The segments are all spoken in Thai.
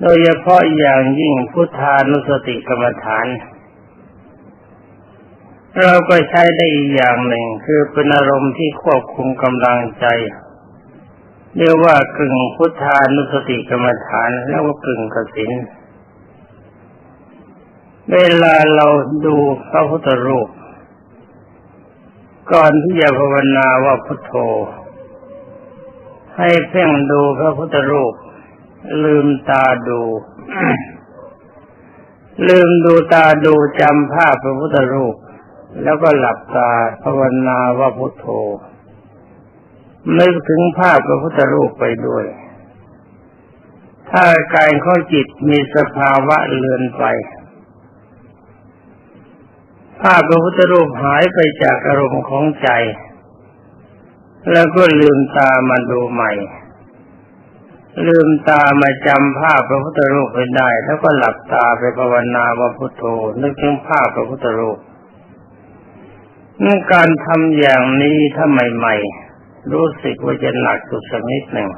โดยเฉพาะอย่างยิ่งพุทธานุสติกรรมฐาน เราก็ใช้ได้อีกอย่างหนึ่งคือเป็นอารมณ์ที่ควบคุมกำลังใจ เรียกว่ากึ่งพุทธานุสติกรรมฐานแล้วก็กึ่งกสินเวลาเราดูพระพุทธรูป ก่อนที่จะภาวนาว่าพุทโธ ให้เพ่งดูพระพุทธรูป ลืมตาดู ลืมดูตาดูจำภาพพระพุทธรูป แล้วก็หลับตาภาวนาว่าพุทโธนึกถึงภาพพระพุทธรูปไปด้วย ถ้ากายของจิตมีสภาวะเลือนไป ภาพพระพุทธรูปหายไปจากอารมณ์ของใจ แล้วก็ลืมตามาดูใหม่ ลืมตามาจำภาพพระพุทธรูปไปได้ แล้วก็หลับตาไปภาวนาว่าพุทโธนึกถึงภาพพระพุทธรูปการทำอย่างนี้ถ้าใหม่ๆรู้สึกว่าจะหนักสุดสักนิดหนึ่ง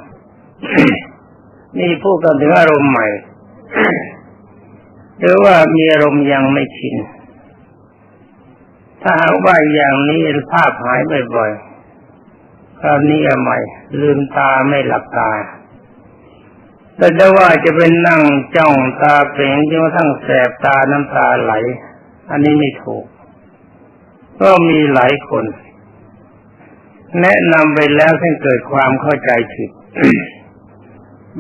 นี่พูดกันถึงอารมณ์ใหม่ หรือว่ามีอารมณ์ยังไม่ชิน ถ้าหากว่าอย่างนี้ภาพหายบ่อยๆคราวนี้ใหม่ ลืมตาไม่หลับตา แต่จะว่าจะเป็นนั่งจ้องตาเป่งจนกระทั่งแสบตาน้ำตาไหล อันนี้ไม่ถูก ก็มีหลายคน แนะนำไปแล้วให้เกิดความเข้าใจผิด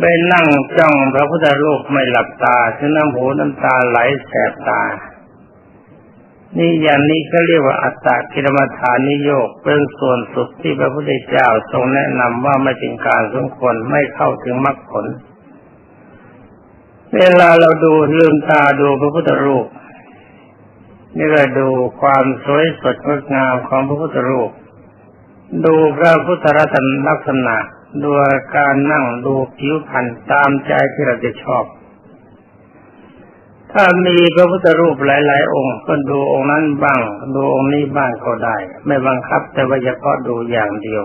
ไปนั่งจ้องพระพุทธรูปไม่หลับตาถึงน้ำหูน้ำตาไหลแสบตา นี่อย่างนี้ก็เรียกว่าอัตตากิรมฐานนิโยกเป็นส่วนสุดที่พระพุทธเจ้าทรงแนะนำว่าไม่เป็นการสมควรไม่เข้าถึงมรรคผล เวลาเราดูลืมตาดูพระพุทธรูปนี่ก็ดูความสวยสดงดงามของพระพุทธรูป ดูพระพุทธรัตนลักษณะดูการนั่งดูผิวพรรณตามใจที่เราจะชอบ ถ้ามีพระพุทธรูปหลาย ๆ องค์ ก็ดูองค์นั้นบ้าง ดูองค์นี้บ้างก็ได้ ไม่บังคับแต่ว่าเฉพาะดูอย่างเดียว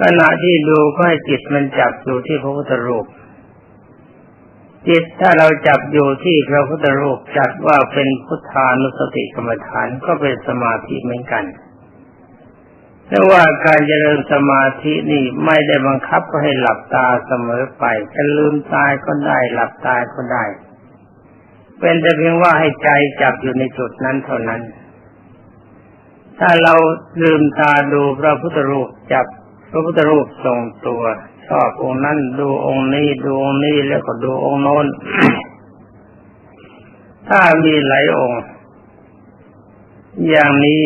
ขณะที่ดูก็ให้จิตมันจับอยู่ที่พระพุทธรูป จิตถ้าเราจับอยู่ที่พระพุทธรูปจัดว่าเป็นพุทธานุสติกรรมฐานก็เป็นสมาธิเหมือนกันแต่ว่าการเจริญสมาธินี่ไม่ได้บังคับให้หลับตาเสมอไปจะลืมตายก็ได้หลับตายก็ได้ เป็นแต่เพียงว่าให้ใจจับอยู่ในจุดนั้นเท่านั้น ถ้าเราลืมตาดูพระพุทธรูปจับพระพุทธรูปทรงตัว ชอบองค์นั้นดูองค์นี้ดูองค์นี้แล้วก็ดูองค์โน้น ถ้ามีหลายองค์ อย่างนี้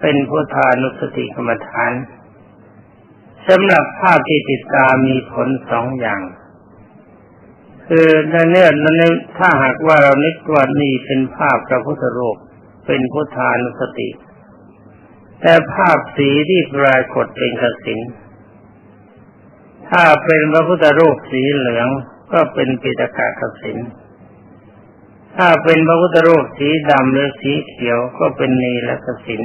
เป็นพุทธานุสติกรรมฐานสำหรับภาพที่ติดตามีผลสองอย่าง คือในเนื้อในถ้าหากว่าเรานึกว่านี่เป็นภาพพระพุทธรูปเป็นพุทธานุสติ แต่ภาพสีที่ปรากฏเป็นกสิน ถ้าเป็นพระพุทธรูปสีเหลืองก็เป็นปิตกะกสินถ้าเป็นพระพุทธรูปสีดำหรือสีเขียวก็เป็นนีละกสิน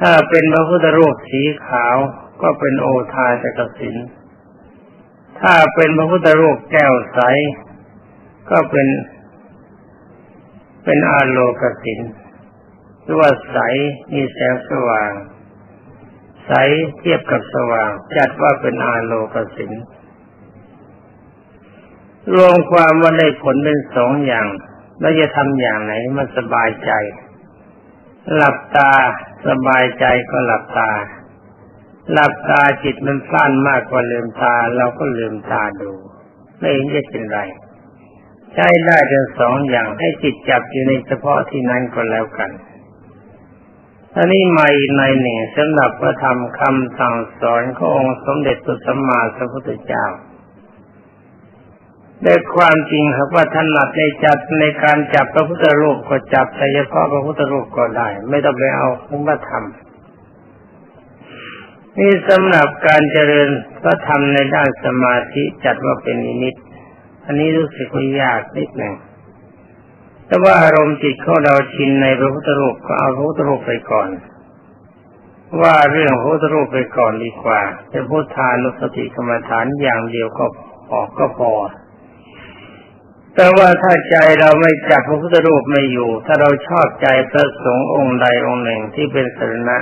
ถ้าเป็นพระพุทธรูปสีขาวก็เป็นโอทาจกสินถ้าเป็นพระพุทธรูปแก้วใส ก็เป็น เป็นอาโลกสินหรือว่าใสมีแสงสว่าง ใสเทียบกับสว่าง จัดว่าเป็นอาโลกสินรวมความว่าได้ผลเป็นสองอย่าง แล้วจะทำอย่างไหนมันสบายใจ หลับตาสบายใจก็หลับตา หลับตาจิตมันสั้นมากกว่าลืมตา เราก็ลืมตาดู ไม่เห็นจะเป็นไร ใช้ได้ทั้งสองอย่างให้จิตจับอยู่ในเฉพาะที่นั้นก็แล้วกัน อันนี้ใหม่ในหนึ่งสำหรับพระธรรมคำสั่งสอนขององค์สมเด็จตุสัมมาสัมพุทธเจ้าได้ความจริงครับว่าถนัดในจับในการจับพระพุทธรูปก็จับแต่เฉพาะพระพุทธรูปก็ได้ ไม่ต้องไปเอาพระธรรมนี่สำหรับการเจริญพระธรรมในด้านสมาธิจัดว่าเป็นนิมิต อันนี้รู้สึกว่ายากนิดหนึ่ง แต่ว่าอารมณ์จิตของเราชินในพระพุทธรูปก็เอาพระพุทธรูปไปก่อน ว่าเรื่องพระพุทธรูปไปก่อนดีกว่าเป็นพุทธานุสติกรรมฐานอย่างเดียวก็พออก็พอ แต่ว่าถ้าใจเราไม่จับพระพุทธรูปไม่อยู่ ถ้าเราชอบใจพระสงฆ์องค์ใดองค์หนึ่งที่เป็นสรณะ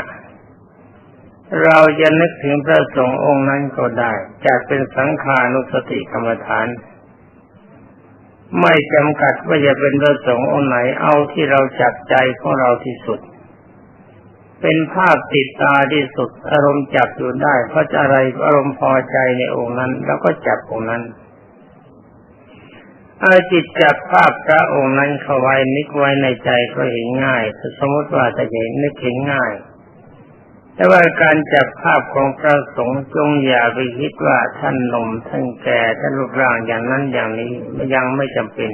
เราจะนึกถึงพระสงฆ์องค์นั้นก็ได้จัดเป็นสังขานุสติกรรมฐาน ไม่จำกัดว่าจะเป็นพระสงฆ์องค์ไหนเอาที่เราจับใจของเราที่สุด เป็นภาพติดตาที่สุด อารมณ์จับอยู่ได้เพราะอะไรอารมณ์พอใจในองค์นั้น แล้วก็จับองค์นั้นเอาจิตจับภาพพระองค์นั้นเข้าไว้นึกไว้ในใจก็เห็นง่ายสมมติว่าจะเห็นนึกเห็นง่าย แต่ว่าการจับภาพของพระสงฆ์จงอย่าไปคิดว่าท่านหนุ่มท่านแก่ท่านรูปร่างอย่างนั้นอย่างนี้ยังไม่จำเป็น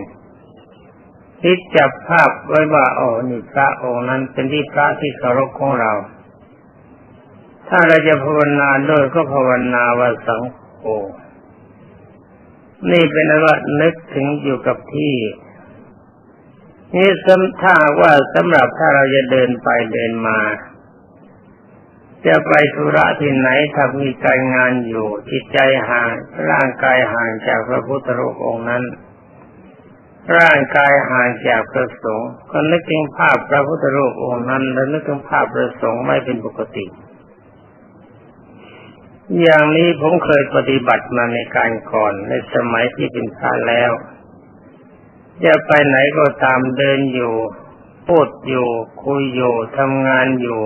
คิดจับภาพไว้ว่าโอ้นี่พระองค์นั้นเป็นที่พระที่เคารพของเรา ถ้าเราจะภาวนาด้วยก็ภาวนาว่าสังโฆนี่เป็นว่านึกถึงอยู่กับที่นี่ถ้าว่าสำหรับถ้าเราจะเดินไปเดินมา จะไปธุระที่ไหนถ้ามีการงานอยู่จิตใจห่างร่างกายห่างจากพระพุทธรูปองค์นั้น ร่างกายห่างจากพระสงฆ์ก็นึกถึงภาพพระพุทธรูปองค์นั้น แล้วนึกถึงภาพพระสงฆ์ไม่เป็นปกติ อย่างนี้ผมเคยปฏิบัติมาในการก่อนในสมัยที่เป็นพระแล้วจะไปไหนก็ตามเดินอยู่พูดอยู่คุยอยู่ทำงานอยู่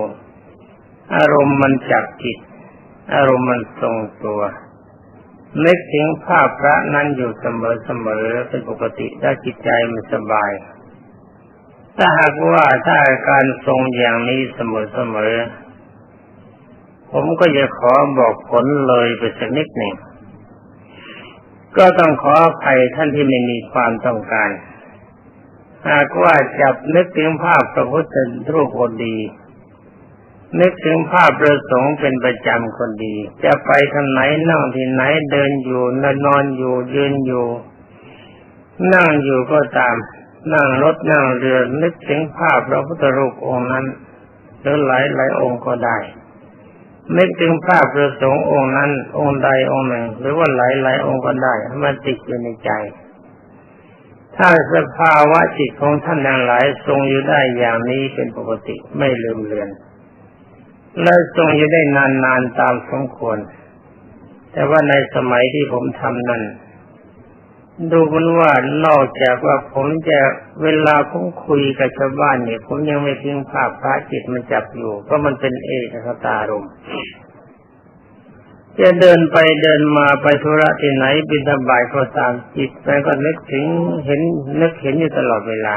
อารมณ์มันจับจิต อารมณ์มันทรงตัว นึกถึงภาพพระนั้นอยู่เสมอเสมอเป็นปกติถ้าจิตใจมันสบาย ถ้าหากว่าถ้าอาการทรงอย่างนี้เสมอเสมอผมก็จะขอบอกผลเลยไปสักนิดหนึ่ง ก็ต้องขออภัยท่านที่ไม่มีความต้องการ หากว่าจับนึกถึงภาพพระพุทธรูปคนดี นึกถึงภาพประสงค์เป็นประจำคนดี จะไปทางไหนนั่งที่ไหนเดินอยู่นอนอยู่ยืนอยู่ นั่งอยู่ก็ตาม นั่งรถนั่งเรือนึกถึงภาพพระพุทธรูปองค์นั้นหรือหลายหลายองค์ก็ได้ นึกถึงภาพประสงค์องค์นั้น องค์ใดองค์หนึ่ง หรือว่าหลายหลายองค์ก็ได้มันติดอยู่ในใจ ถ้าสภาวะจิตของท่านทั้งหลายทรงอยู่ได้อย่างนี้เป็นปกติไม่ลืมเลือน และทรงอยู่ได้นานๆตามสมควร แต่ว่าในสมัยที่ผมทำนั้น ดูมันว่านอกจากว่าผมจะเวลาผมคุยกับชาวบ้านเนี่ย ผมยังไม่ทิ้งภาพพระจิตมันจับอยู่ เพราะมันเป็นเอกคตารมจะเดินไปเดินมาไปธุระที่ไหนบินทบายก็ตามจิตไปก็นึกถึงเห็นนึกเห็นอยู่ตลอดเวลา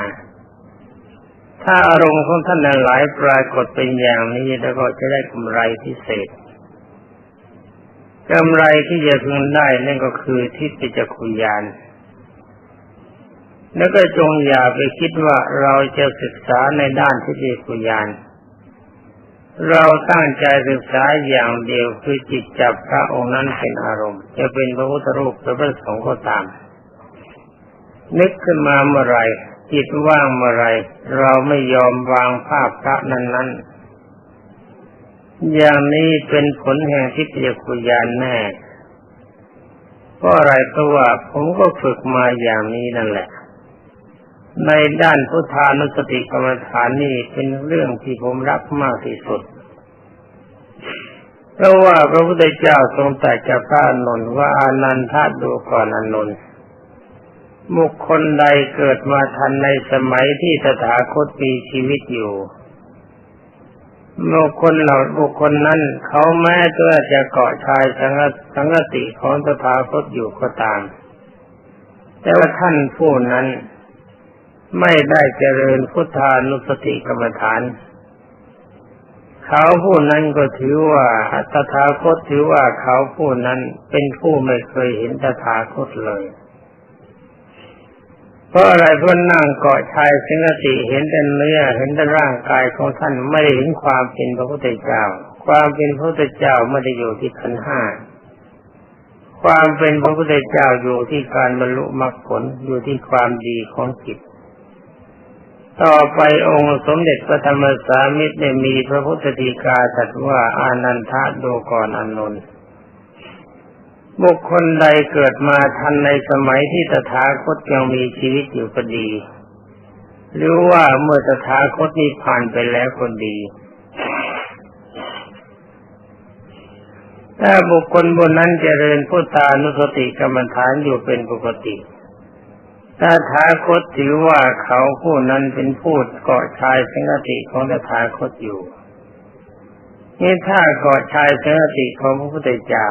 ถ้าอารมณ์ของท่านหลายปรากฏเป็นอย่างนี้แล้วก็จะได้กำไรพิเศษกำไรที่จะพึงได้นั่นก็คือทิฏฐิจักขุยาน แล้วก็จงอย่าไปคิดว่าเราจะศึกษาในด้านทิฏฐิจักขุยาน เราตั้งใจศึกษาอย่างเดียวคือจิตจับพระองค์นั้นเป็นอารมณ์ จะเป็นพระพุทธรูปหรือพระสงฆ์ก็ตาม นึกขึ้นมาเมื่อไร จิตว่างเมื่อไรเราไม่ยอมวางภาพพระนั้นนั้นอย่างนี้เป็นผลแห่งทิฏฐิกุยานแน่เพราะอะไรเพราะว่าผมก็ฝึกมาอย่างนี้นั่นแหละ ในด้านพุทธานุสติกรรมฐานนี่เป็นเรื่องที่ผมรักมากที่สุด เพราะว่าพระพุทธเจ้าทรงตรัสกับพระนนท์ว่าอานันทาดูก่อนอนนท์ บุคคลใดเกิดมาทันในสมัยที่ตถาคตมีชีวิตอยู่บุคคลเหล่าบุคคลนั้นเขาแม้ตัวจะเกาะชายสังสังติของตถาคตอยู่ก็ตาม แต่ว่าท่านผู้นั้นไม่ได้เจริญพุทธานุสติกรรมฐาน เขาผู้นั้นก็ถือว่าตถาคตถือว่าเขาผู้นั้นเป็นผู้ไม่เคยเห็นตถาคตเลย เพราะอะไรเพราะนั่งเกาะชายสิงติเห็นแต่เนื้อเห็นแต่ร่างกายของท่านไม่ได้เห็นความเป็นพระพุทธเจ้า ความเป็นพระพุทธเจ้าไม่ได้อยู่ที่ขันห้าความเป็นพระพุทธเจ้าอยู่ที่การบรรลุมรรคผลอยู่ที่ความดีของจิตต่อไปองค์สมเด็จพระธรรมสามิตรได้มีพระพุทธดีกาตรัสว่าอานันทะดูก่อนอนนท์ บุคคลใดเกิดมาทันในสมัยที่ตถาคตยังมีชีวิตอยู่ก็ดี หรือว่าเมื่อตถาคตนี้ผ่านไปแล้วคนดีถ้าบุคคลบนนั้นเจริญพุทธานุสติกรรมฐานอยู่เป็นปกติถ้าถาคตถือว่าเขาผู้นั้นเป็นผู้เกาะชายสังกติของตถาคตอยู่นี่ถ้าเกาะชายสังกติของพระพุทธเจ้า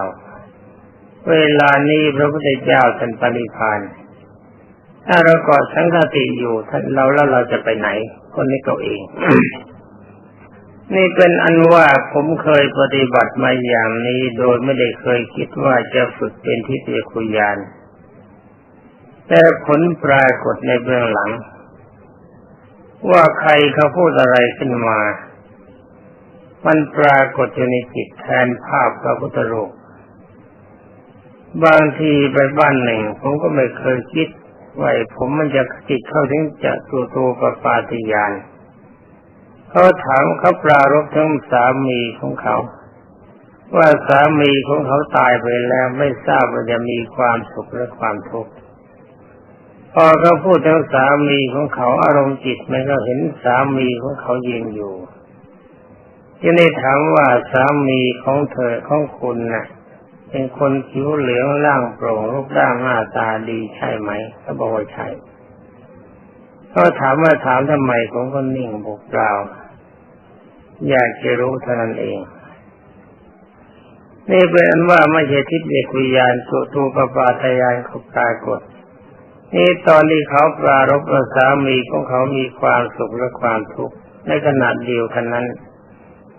เวลานี้พระพุทธเจ้าท่านปณิพานถ้าเราเกาะสังฆติอยู่ท่านเราแล้วเราจะไปไหน คนนี้ก็เอง นี่เป็นอันว่าผมเคยปฏิบัติมาอย่างนี้ โดยไม่ได้เคยคิดว่าจะฝึกเป็นทิฏฐิคุยาน แต่ผลปรากฏในเบื้องหลัง ว่าใครเขาพูดอะไรขึ้นมา มันปรากฏอยู่ในจิตแทนภาพพระพุทธรูป บางทีไปบ้านหนึ่ง ผมก็ไม่เคยคิดว่าผมมันจะจิตเข้าถึงจะตัวตัวปปาติยานเขาถามเขาปรารบทั้งสามีของเขา ว่าสามีของเขาตายไปแล้วไม่ทราบว่าจะมีความสุขหรือความทุกข์พอเขาพูดถึงสามีของเขาอารมณ์จิตมันก็เห็นสามีของเขายืนอยู่ที่ได้ถามว่าสามีของเธอของคุณนะ่ะ เป็นคนผิวเหลืองร่างโปร่งรูปร่างหน้าตาดีใช่ไหมเขาบอกว่าใช่ก็ถามว่าถามทำไมผมก็นิ่งบอกเปล่า อยากจะรู้เท่านั้นเอง นี่เป็นอันว่าไม่ใช่ทิพย์เดกุยานสุตูปปาตยานขาปรากฏนี่ตอนที่เขาปรารบสามีของเขามีความสุขและความทุกข์ในขณะเดียวกันนั้น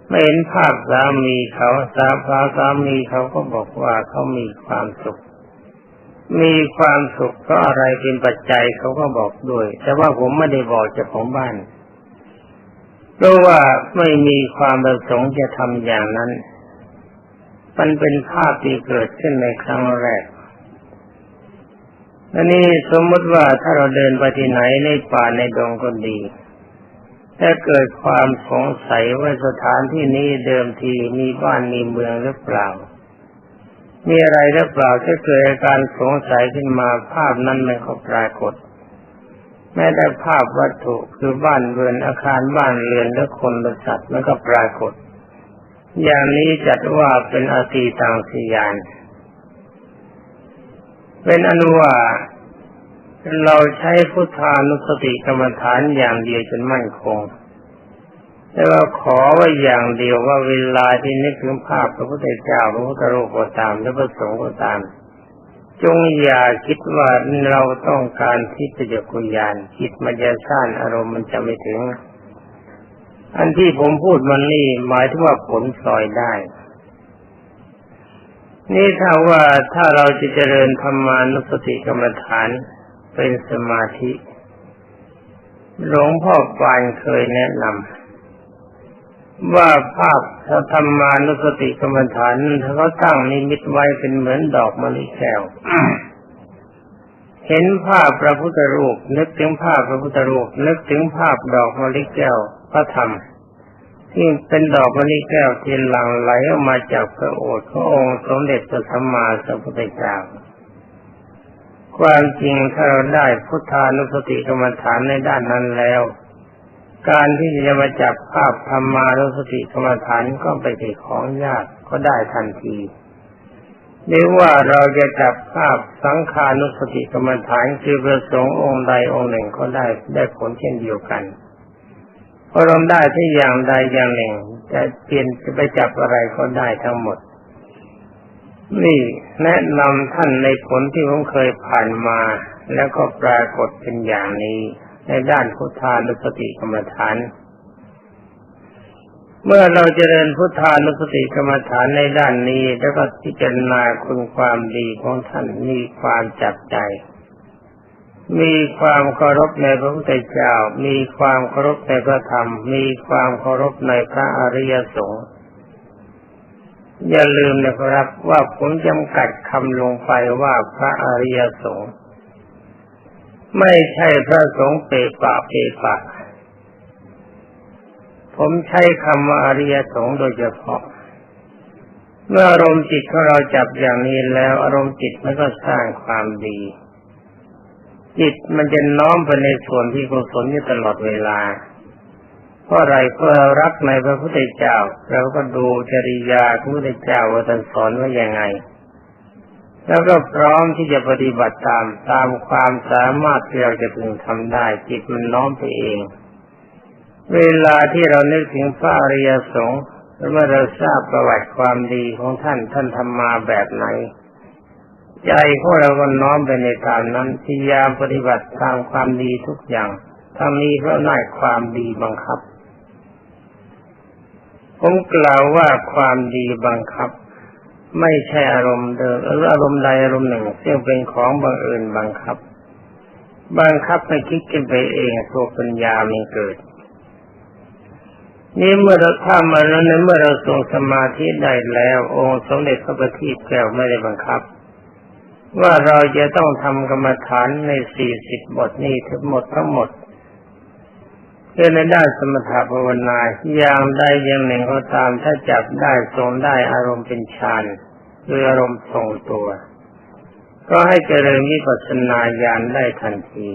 ไม่เห็นภาพสามีเขาสาพาสามีเขาก็บอกว่าเขามีความสุข มีความสุขเพราะอะไรเป็นปัจจัยเขาก็บอกด้วย แต่ว่าผมไม่ได้บอกเจ้าของบ้านเพราะว่าไม่มีความประสงค์จะทำอย่างนั้น มันเป็นภาพที่เกิดขึ้นในครั้งแรกอันนี้สมมติว่าถ้าเราเดินไปที่ไหนในป่าในดงก็ดี ถ้าเกิดความสงสัยว่าสถานที่นี้เดิมทีมีบ้านมีเมืองหรือเปล่า มีอะไรหรือเปล่าถ้าเกิดการสงสัยขึ้นมาภาพนั้นมันก็ปรากฏ แม้แต่ภาพวัตถุคือบ้านเรือนอาคารบ้านเรือนและคนและสัตว์มันก็ปรากฏ อย่างนี้จัดว่าเป็นอาตีตังสียาน เป็นอนุว่า เราใช้พุทธานุสติกรรมฐานอย่างเดียวจนมั่นคงแต่ว่าขอไว้อย่างเดียวว่าเวลาที่นึกถึงภาพพระพุทธเจ้าพระพุทธรูปก็ตามและพระสงฆ์ก็ตาม จงอย่าคิดว่าเราต้องการที่จะกุยานคิดมันจะสร้างอารมณ์มันจะไม่ถึง อันที่ผมพูดมันนี่หมายถึงว่าผลสอยได้นี่ถ้าว่าถ้าเราจะเจริญธรรมานุสติกรรมฐาน เป็นสมาธิ หลวงพ่อปานเคยแนะนำว่าภาพธรรมานุสติกรรมฐานถ้าเขาตั้งนิมิตไว้เป็นเหมือนดอกมะลิแก้วเห็นภาพพระพุทธรูป นึกถึงภาพพระพุทธรูป นึกถึงภาพดอกมะลิแก้วพระธรรมที่เป็นดอกมะลิแก้วที่หลั่งไหลออกมาจากพระโอษฐ์ขององค์สมเด็จพระสัมมาสัมพุทธเจ้า ความจริงถ้าเราได้พุทธานุสติกรรมฐานในด้านนั้นแล้ว การที่จะมาจับภาพธรรมานุสติกรรมฐานก็ไปเป็นของยากก็ได้ทันทีหรือว่าเราจะจับภาพสังขานุสติกรรมฐานคือประสงค์องค์ใดองค์หนึ่งก็ได้ได้ผลเช่นเดียวกันพอเราได้ที่อย่างใดอย่างหนึ่ง จะเปลี่ยนจะไปจับอะไรก็ได้ทั้งหมด นี่แนะนำท่านในผลที่ผมเคยผ่านมา แล้วก็ปรากฏเป็นอย่างนี้ ในด้านพุทธานุสติกรรมฐาน เมื่อเราเจริญพุทธานุสติกรรมฐานในด้านนี้ แล้วก็พิจารณาคุณความดีของท่านมีความจับใจ มีความเคารพในพระพุทธเจ้า มีความเคารพในพระธรรม มีความเคารพในพระอริยสงฆ์ อย่าลืมนะครับว่าผมจำกัดคำลงไปว่าพระอริยสงฆ์ไม่ใช่พระสงฆ์เปปะเปปะ ผมใช้คำว่าอริยสงฆ์โดยเฉพาะ เมื่ออารมณ์จิตของเราจับอย่างนี้แล้ว อารมณ์จิตมันก็สร้างความดี จิตมันจะน้อมไปในส่วนที่กุศลอยู่ตลอดเวลา เพราะอะไรเพราะเรารักในพระพุทธเจ้า เราก็ดูจริยาพระพุทธเจ้าว่าท่านสอนว่ายังไง แล้วก็พร้อมที่จะปฏิบัติตามตามความสามารถที่เราจะพึงทำได้จิตมันน้อมไปเอง เวลาที่เรานึกถึงพระอริยสงฆ์เมื่อเราทราบประวัติความดีของท่านท่านทำมาแบบไหนใจของเราก็น้อมไปในตามนั้นพยายามปฏิบัติตามความดีทุกอย่างทั้งนี้เพราะน่ายความดีบังคับ ผมกล่าวว่าความดีบังคับ ไม่ใช่อารมณ์เดิมหรืออารมณ์ใดอารมณ์หนึ่งซึ่งเป็นของบังเอิญบังคับ บังคับให้คิดกันไปเองตัวปัญญาไม่เกิดนี่เมื่อเราถ้ามาแล้วนั้นเมื่อเราทรงสมาธิได้แล้ว องค์สมเด็จพระบัณฑิตแก้วไม่ได้บังคับ ว่าเราจะต้องทำกรรมฐานในสี่สิบบทนี้ทั้งหมดทั้งหมด เพื่อในด้านสมถะภาวนาอย่างใดอย่างหนึ่งก็ตามถ้าจับได้ทรงได้อารมณ์เป็นฌานคืออารมณ์ทรงตัว ก็ให้เจริญวิปัสสนาญาณได้ทันที